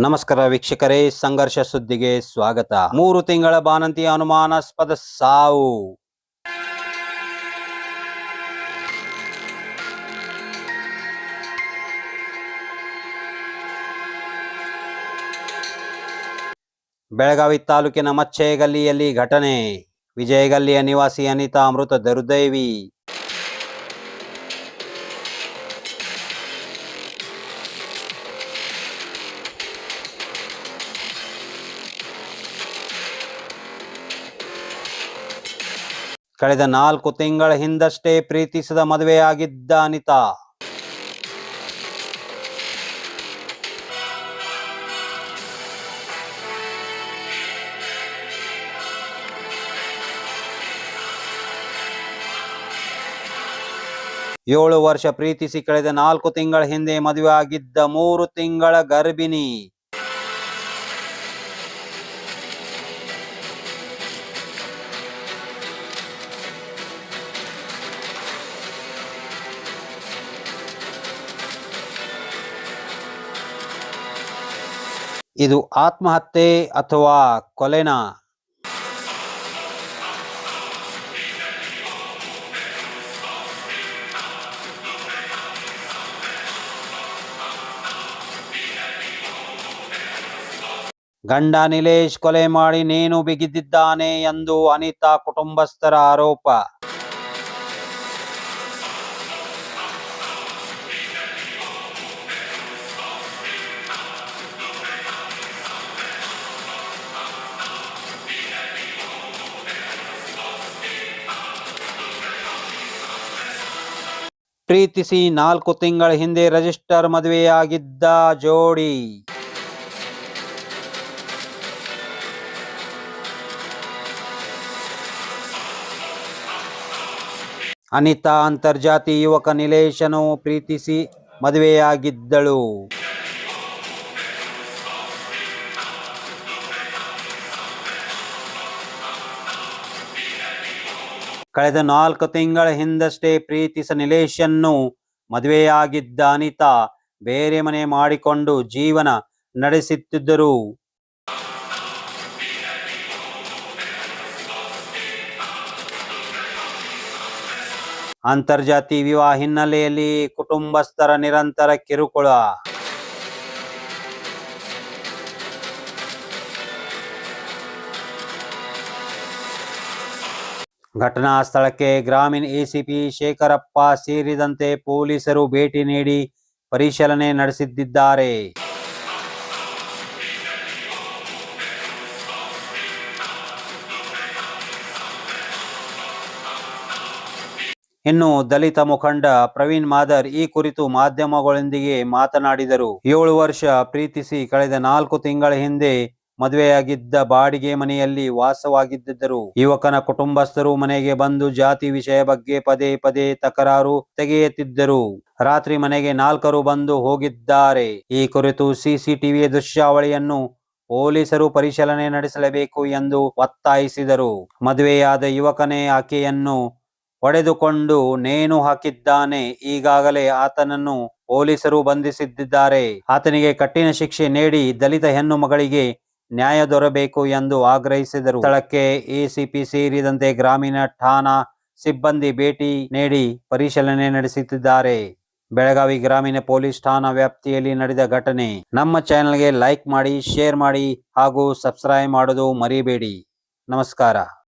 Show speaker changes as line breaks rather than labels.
ನಮಸ್ಕಾರ ವೀಕ್ಷಕರೇ, ಸಂಘರ್ಷ ಸುದ್ದಿಗೆ ಸ್ವಾಗತ. ಮೂರು ತಿಂಗಳ ಬಾನಂತಿ ಅನುಮಾನಾಸ್ಪದ ಸಾವು. ಬೆಳಗಾವಿ ತಾಲೂಕಿನ ಮಚ್ಚೇಗಲ್ಲಿಯಲ್ಲಿ ಘಟನೆ. ವಿಜಯಗಲ್ಲಿಯ ನಿವಾಸಿ ಅನಿತಾ ಅಮೃತ ದುರ್ದೈವಿ. ಕಳೆದ ನಾಲ್ಕು ತಿಂಗಳ ಹಿಂದಷ್ಟೇ ಪ್ರೀತಿಸಿದ ಮದುವೆಯಾಗಿದ್ದ ಅನಿತಾ. ಏಳು ವರ್ಷ ಪ್ರೀತಿಸಿ ಕಳೆದ ನಾಲ್ಕು ತಿಂಗಳ ಹಿಂದೆ ಮದುವೆ ಆಗಿದ್ದ ಮೂರು ತಿಂಗಳ ಗರ್ಭಿಣಿ. ಇದು ಆತ್ಮಹತ್ಯೆ ಅಥವಾ ಕೊಲೆನಾ? ಗಂಡ ನಿಲೇಶ್ ಕೊಲೆ ಮಾಡಿ ನೇಣು ಬಿಗಿದಿದ್ದಾನೆ ಎಂದು ಅನಿತಾ ಕುಟುಂಬಸ್ಥರ ಆರೋಪ. ಪ್ರೀತಿಸಿ ನಾಲ್ಕು ತಿಂಗಳ ಹಿಂದೆ ರಿಜಿಸ್ಟರ್ ಮದುವೆಯಾಗಿದ್ದ ಜೋಡಿ. ಅನಿತಾ ಅಂತರ್ಜಾತಿ ಯುವಕ ನಿಲೇಶನು ಪ್ರೀತಿಸಿ ಮದುವೆಯಾಗಿದ್ದಳು. ಕಳೆದ ನಾಲ್ಕು ತಿಂಗಳ ಹಿಂದಷ್ಟೇ ಪ್ರೀತಿಸ ನಿಲೇಶನ್ನು ಮದುವೆಯಾಗಿದ್ದ ಅನಿತಾ ಬೇರೆ ಮನೆ ಮಾಡಿಕೊಂಡು ಜೀವನ ನಡೆಸುತ್ತಿದ್ದರು. ಅಂತರ್ಜಾತಿ ವಿವಾಹ ಹಿನ್ನೆಲೆಯಲ್ಲಿ ಕುಟುಂಬಸ್ಥರ ನಿರಂತರ ಕಿರುಕುಳ. ಘಟನಾ ಸ್ಥಳಕ್ಕೆ ಗ್ರಾಮೀಣ ಎಸಿಪಿ ಶೇಖರಪ್ಪ ಸೇರಿದಂತೆ ಪೊಲೀಸರು ಭೇಟಿ ನೀಡಿ ಪರಿಶೀಲನೆ ನಡೆಸಿದ್ದಾರೆ. ಇನ್ನು ದಲಿತ ಮುಖಂಡ ಪ್ರವೀಣ್ ಮಾದರ್ ಈ ಕುರಿತು ಮಾಧ್ಯಮಗಳೊಂದಿಗೆ ಮಾತನಾಡಿದರು. ಏಳು ವರ್ಷ ಪ್ರೀತಿಸಿ ಕಳೆದ ನಾಲ್ಕು ತಿಂಗಳ ಹಿಂದೆ ಮದುವೆಯಾಗಿದ್ದ ಬಾಡಿಗೆ ಮನೆಯಲ್ಲಿ ವಾಸವಾಗಿದ್ದರು. ಯುವಕನ ಕುಟುಂಬಸ್ಥರು ಮನೆಗೆ ಬಂದು ಜಾತಿ ವಿಷಯ ಬಗ್ಗೆ ಪದೇ ಪದೇ ತಕರಾರು ತೆಗೆಯುತ್ತಿದ್ದರು. ರಾತ್ರಿ ಮನೆಗೆ ನಾಲ್ಕರು ಬಂದು ಹೋಗಿದ್ದಾರೆ. ಈ ಕುರಿತು ಸಿಸಿಟಿವಿ ದೃಶ್ಯಾವಳಿಯನ್ನು ಪೊಲೀಸರು ಪರಿಶೀಲನೆ ನಡೆಸಲೇಬೇಕು ಎಂದು ಒತ್ತಾಯಿಸಿದರು. ಮದುವೆಯಾದ ಯುವಕನೇ ಆಕೆಯನ್ನು ಹೊಡೆದುಕೊಂಡು ನೇಣು ಹಾಕಿದ್ದಾನೆ. ಈಗಾಗಲೇ ಆತನನ್ನು ಪೊಲೀಸರು ಬಂಧಿಸಿದ್ದಾರೆ. ಆತನಿಗೆ ಕಠಿಣ ಶಿಕ್ಷೆ ನೀಡಿ ದಲಿತ ಹೆಣ್ಣು ಮಗಳಿಗೆ ನ್ಯಾಯ ದೊರಬೇಕು ಎಂದು ಆಗ್ರಹಿಸಿದರು. ಸ್ಥಳಕ್ಕೆ ಎಸಿಪಿ ಸೇರಿದಂತೆ ಗ್ರಾಮೀಣ ಠಾಣಾ ಸಿಬ್ಬಂದಿ ಭೇಟಿ ನೀಡಿ ಪರಿಶೀಲನೆ ನಡೆಸುತ್ತಿದ್ದಾರೆ. ಬೆಳಗಾವಿ ಗ್ರಾಮೀಣ ಪೊಲೀಸ್ ಠಾಣಾ ವ್ಯಾಪ್ತಿಯಲ್ಲಿ ನಡೆದ ಘಟನೆ. ನಮ್ಮ ಚಾನೆಲ್ಗೆ ಲೈಕ್ ಮಾಡಿ, ಶೇರ್ ಮಾಡಿ ಹಾಗೂ ಸಬ್ಸ್ಕ್ರೈಬ್ ಮಾಡೋದು ಮರಿಬೇಡಿ. ನಮಸ್ಕಾರ.